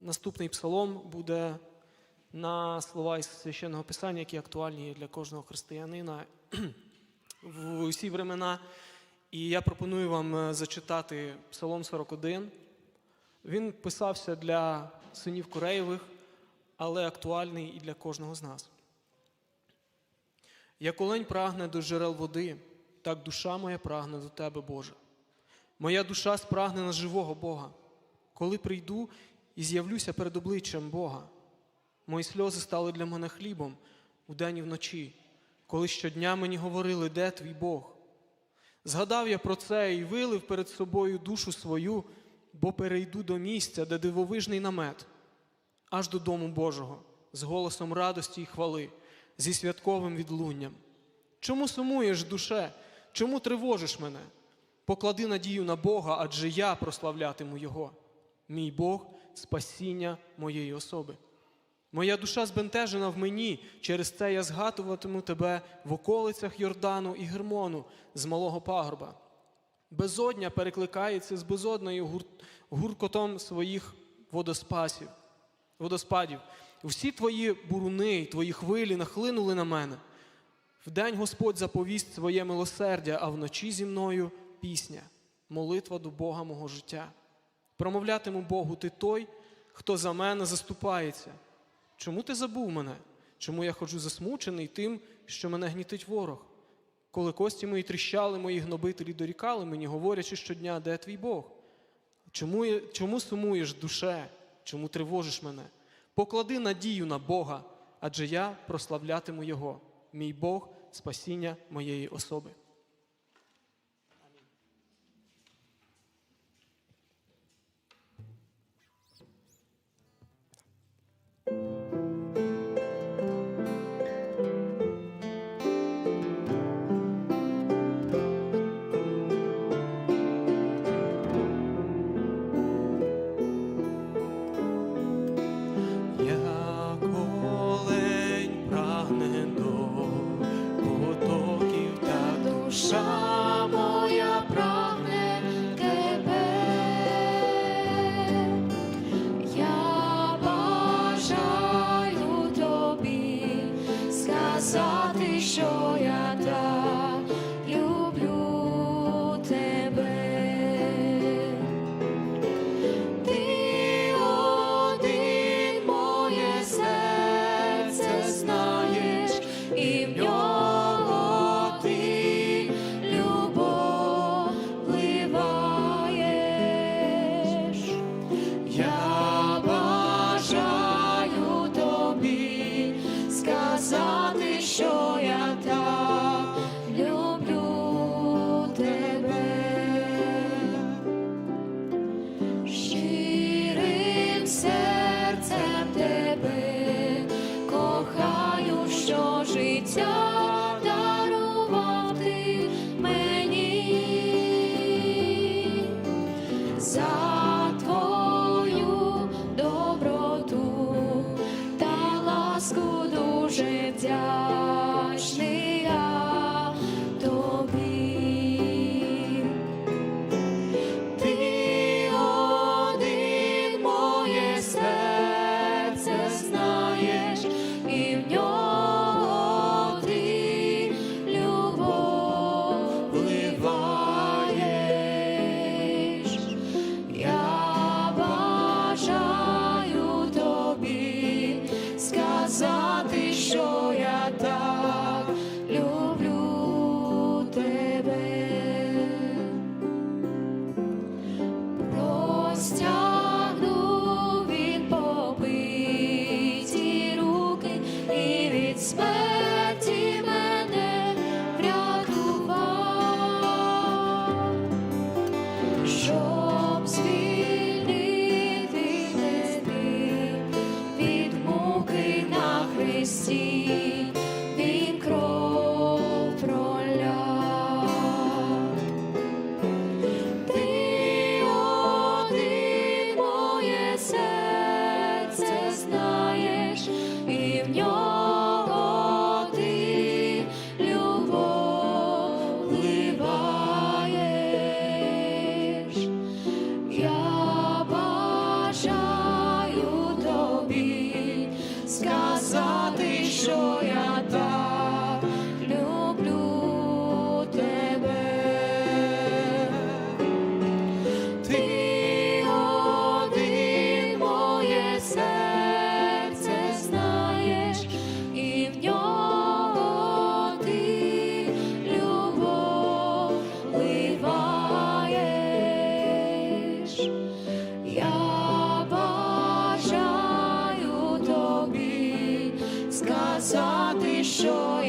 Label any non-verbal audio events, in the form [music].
Наступний псалом буде на слова із священного писання, які актуальні для кожного християнина [clears throat] в усі времена. І я пропоную вам е, зачитати Псалом 41. Він писався для синів Кореєвих, але актуальний і для кожного з нас. Як олень прагне до джерел води, так душа моя прагне до Тебе, Боже. Моя душа спрагне на живого Бога. Коли прийду і з'явлюся перед обличчям Бога, мої сльози стали для мене хлібом удень і вночі, коли щодня мені говорили, де твій Бог. Згадав я про це і вилив перед собою душу свою, бо перейду до місця, де дивовижний намет, аж до дому Божого, з голосом радості й хвали, зі святковим відлунням. Чому сумуєш, душе? Чому тривожиш мене? Поклади надію на Бога, адже я прославлятиму Його, мій Бог спасіння моєї особи. Моя душа збентежена в мені, через це я згадуватиму тебе в околицях Йордану і Гермону з малого пагорба. Безодня перекликається з безодною гур... гуркотом своїх водоспасів, водоспадів. Всі твої буруни, й твої хвилі нахлинули на мене. Вдень Господь заповість своє милосердя, а вночі зі мною пісня, молитва до Бога мого життя. Промовлятиму Богу, ти той, хто за мене заступається. Чому ти забув мене? Чому я ходжу засмучений тим, що мене гнітить ворог? Коли кості мої тріщали, мої гнобителі дорікали мені, говорячи щодня, де твій Бог? Чому, чому сумуєш, душе? Чому тривожиш мене? Поклади надію на Бога, адже я прославлятиму Його, мій Бог, спасіння моєї особи. моя прагне тебе, я бажаю тобі сказати, що я. Lord. знаєш, і в ньому. shore.